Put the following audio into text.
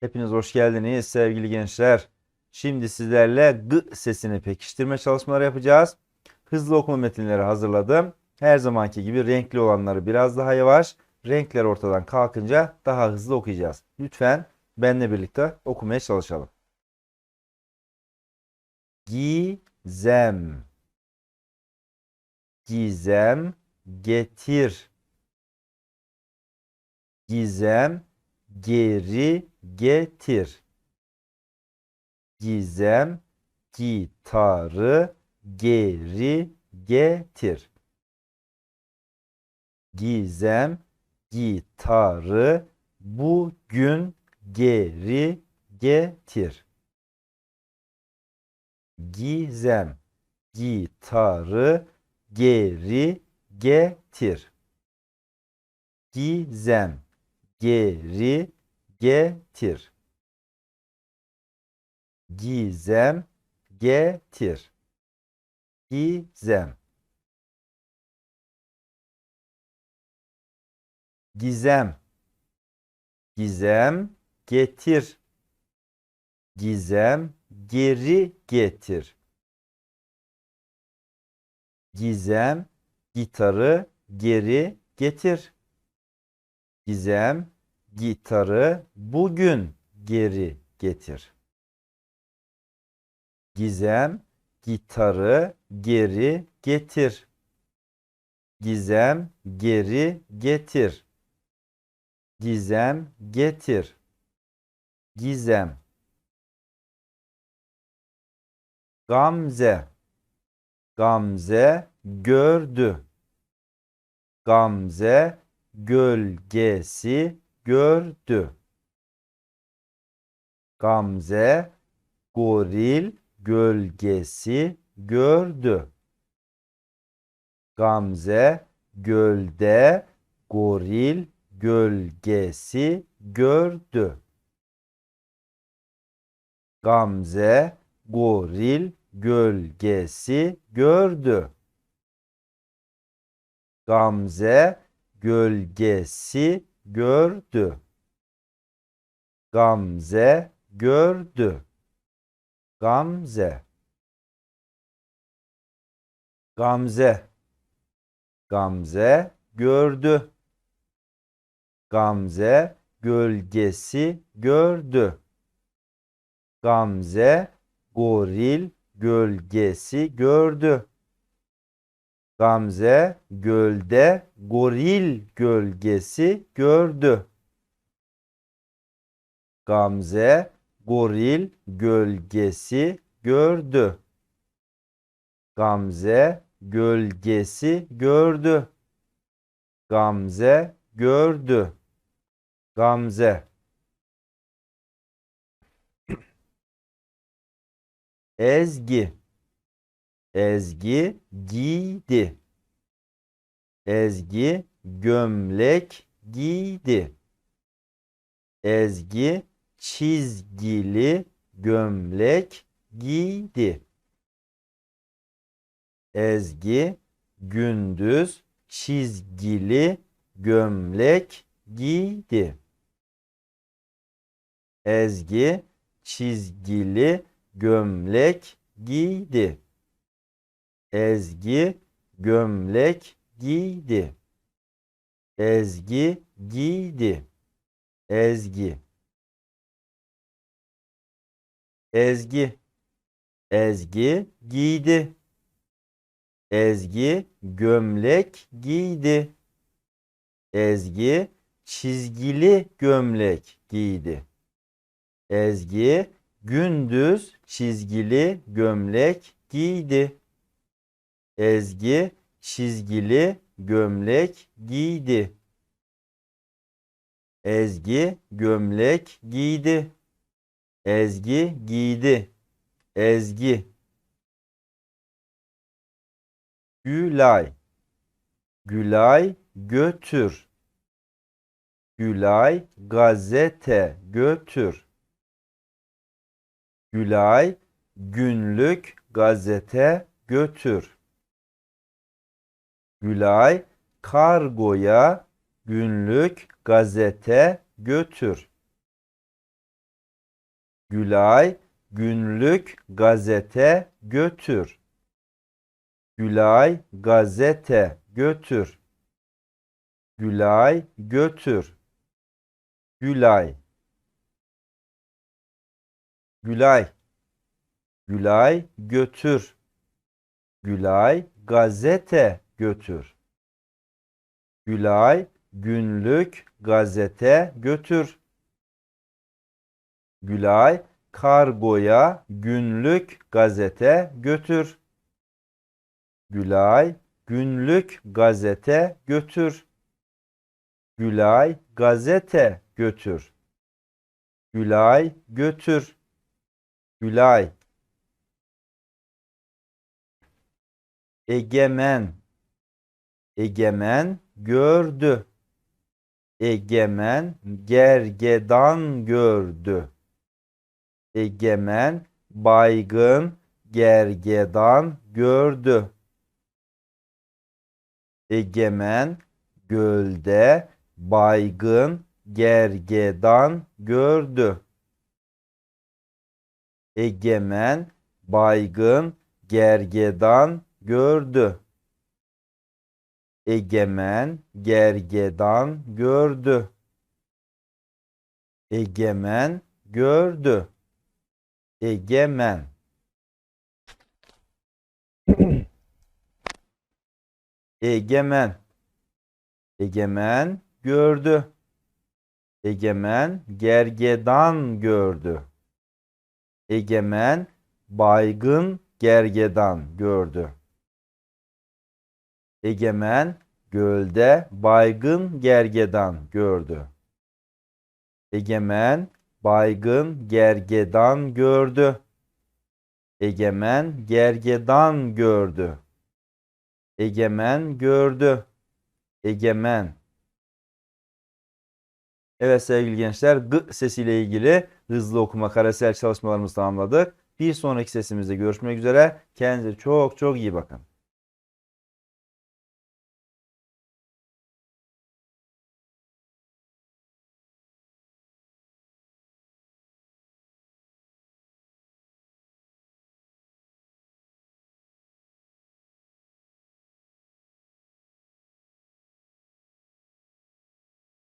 Hepiniz hoş geldiniz sevgili gençler. Şimdi sizlerle g sesini pekiştirme çalışmaları yapacağız. Hızlı okuma metinleri hazırladım. Her zamanki gibi renkli olanları biraz daha yavaş, renkler ortadan kalkınca daha hızlı okuyacağız. Lütfen benimle birlikte okumaya çalışalım. Gizem Gizem getir Gizem geri getir. Gizem gitarı geri getir. Gizem gitarı bugün geri getir. Gizem gitarı geri getir. Gizem geri getir. Gizem getir. Gizem. Gizem. Gizem getir. Gizem geri getir. Gizem gitarı geri getir. Gizem gitarı bugün geri getir. Gizem gitarı geri getir. Gizem geri getir. Gizem getir. Gizem. Gamze. Gamze gördü. Gamze gölgesi gördü. Gamze goril gölgesi gördü. Gamze gölde goril gölgesi gördü. Gamze goril gölgesi gördü. Gamze gölgesi gördü. Gamze gördü. Gamze. Gamze. Gamze gördü. Gamze gölgesi gördü. Gamze goril gölgesi gördü. Gamze gölde goril gölgesi gördü. Gamze goril gölgesi gördü. Gamze gölgesi gördü. Gamze gördü. Gamze. Ezgi. Ezgi giydi. Ezgi gömlek giydi. Ezgi çizgili gömlek giydi. Ezgi gündüz çizgili gömlek giydi. Ezgi çizgili gömlek giydi. Ezgi gömlek giydi. Ezgi giydi. Ezgi. Ezgi. Ezgi giydi. Ezgi gömlek giydi. Ezgi çizgili gömlek giydi. Ezgi gündüz çizgili gömlek giydi. Ezgi çizgili gömlek giydi. Ezgi gömlek giydi. Ezgi giydi. Ezgi. Gülay. Gülay götür. Gülay gazete götür. Gülay günlük gazete götür. Gülay kargoya günlük gazete götür. Gülay günlük gazete götür. Gülay gazete götür. Gülay götür. Gülay. Gülay. Gülay götür. Gülay gazete götür. Gülay günlük gazete götür. Gülay kargoya günlük gazete götür. Gülay günlük gazete götür. Gülay gazete götür. Gülay götür. Gülay Egemen Egemen gördü. Egemen gergedan gördü. Egemen baygın gergedan gördü. Egemen gölde baygın gergedan gördü. Egemen baygın gergedan gördü. Egemen gergedan gördü. Egemen gördü. Egemen. Egemen. Egemen gördü. Egemen gergedan gördü. Egemen baygın gergedan gördü. Egemen gölde baygın gergedan gördü. Egemen baygın gergedan gördü. Egemen gergedan gördü. Egemen gördü. Egemen. Evet sevgili gençler g sesiyle ilgili hızlı okuma karesel çalışmalarımızı tamamladık. Bir sonraki sesimizde görüşmek üzere. Kendinize çok çok iyi bakın.